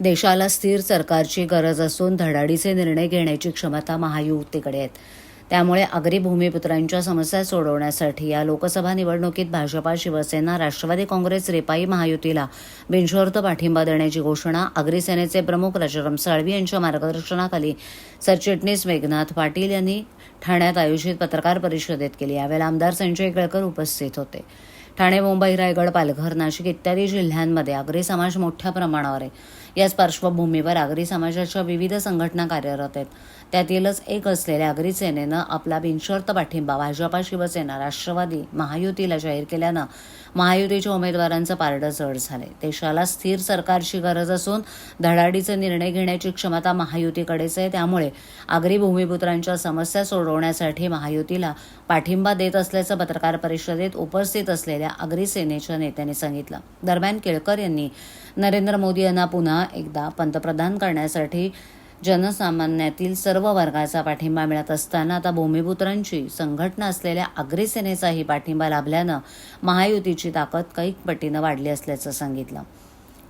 देशाला स्थिर सरकारची गरज असून धडाडीचे निर्णय घेण्याची क्षमता महायुतीकडे आहेत त्यामुळे आगरी भूमिपुत्रांच्या समस्या सोडवण्यासाठी या लोकसभा निवडणुकीत भाजपा शिवसेना राष्ट्रवादी काँग्रेस रेपाई महायुतीला बिनशर्त पाठिंबा देण्याची घोषणा आगरी सेनेचे प्रमुख राजाराम साळवी यांच्या मार्गदर्शनाखाली सरचिटणीस मेघनाथ पाटील यांनी ठाण्यात आयोजित पत्रकार परिषदेत केली. यावेळेला आमदार संजय केळकर उपस्थित होते. ठाणे मुंबई रायगड पालघर नाशिक इत्यादी जिल्ह्यांमध्ये आगरी समाज मोठ्या प्रमाणावर आहे. याच पार्श्वभूमीवर आगरी समाजाच्या विविध संघटना कार्यरत आहेत. त्यातीलच एक असलेल्या आगरी सेनेनं आपला बिनशर्त पाठिंबा भाजपा शिवसेना राष्ट्रवादी महायुतीला जाहीर केल्यानं महायुतीच्या उमेदवारांचं पारडं जड झाले देशाला स्थिर सरकारची गरज असून धडाडीचे निर्णय घेण्याची क्षमता महायुतीकडेच आहे. त्यामुळे आगरी भूमिपुत्रांच्या समस्या सोडवण्यासाठी महायुतीला पाठिंबा देत असल्याचं पत्रकार परिषदेत उपस्थित असलेल्या आगरी सेनेच्या नेत्यांनी सांगितलं. दरम्यान केळकर यांनी नरेंद्र मोदी यांना पुन्हा एकदा पंतप्रधान करण्यासाठी जनसामान्यातील सर्व वर्गाचा पाठिंबा मिळत असताना आता भूमिपुत्रांची संघटना असलेल्या आगरी सेनेचाही पाठिंबा लाभल्यानं महायुतीची ताकद कैक पटीनं वाढली असल्याचं सांगितलं.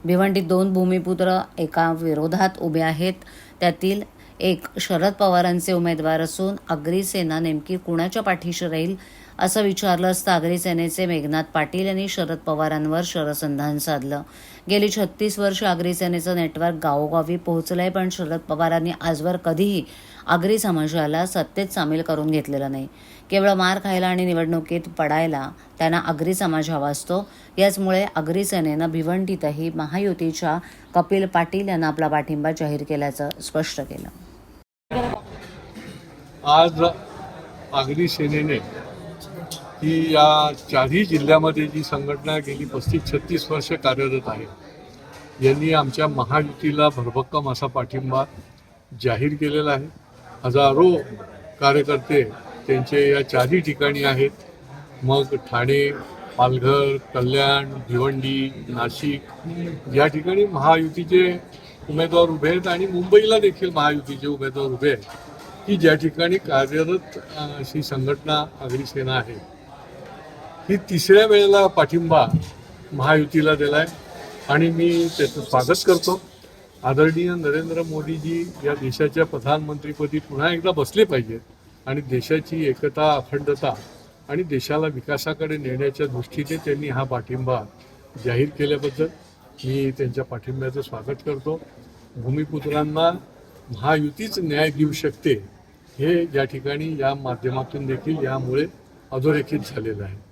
भिवंडीत दोन भूमिपुत्र एका विरोधात उभे आहेत. त्यातील एक शरद पवारांचे उमेदवार असून आगरी सेना नेमकी कुणाच्या पाठीशी राहील असं विचारलं असता आगरी सेनेचे मेघनाथ पाटील यांनी शरद पवारांवर शरसंधान साधलं. गेली छत्तीस वर्ष आगरी सेनेचं नेटवर्क गावोगावी पोहोचलंय पण शरद पवारांनी आजवर कधीही आगरी समाजाला सत्तेत सामील करून घेतलेलं नाही. केवळ मार खायला आणि निवडणुकीत पडायला त्यांना आगरी समाज हवा असतो. याचमुळे आगरी सेनेनं भिवंडीतही महायुतीच्या कपिल पाटील यांना आपला पाठिंबा जाहीर केल्याचं स्पष्ट केलं. आज आगरी सेनेने ही या चारही जिल्ह्यामध्ये जी संघटना गेली पस्तीस छत्तीस वर्ष कार्यरत आहे यांनी आमच्या महायुतीला भरभक्कम असा पाठिंबा जाहीर केलेला आहे. हजारो कार्यकर्ते त्यांचे या चारही ठिकाणी आहेत. मग ठाणे पालघर कल्याण भिवंडी नाशिक या ठिकाणी महायुतीचे उमेदवार उभे आहेत आणि मुंबईला देखील महायुतीचे उमेदवार उभे आहेत. की ज्या ठिकाणी कार्यरत अशी संघटना अग्निसेना आहे ही तिसऱ्या वेळेला पाठिंबा महायुतीला दिलाय. आणि मी त्याचं स्वागत करतो. आदरणीय नरेंद्र मोदीजी या देशाच्या प्रधानमंत्रीपदी पुन्हा एकदा बसले पाहिजेत आणि देशाची एकता अखंडता आणि देशाला विकासाकडे नेण्याच्या दृष्टीने त्यांनी हा पाठिंबा जाहीर केल्याबद्दल मी त्यांच्या पाठिंब्याचं स्वागत करतो. भूमिपुत्रांना महायुतीच न्याय देऊ शकते हे या ठिकाणी या माध्यमातून देखील यामुळे अधोरेखित झालेलं आहे.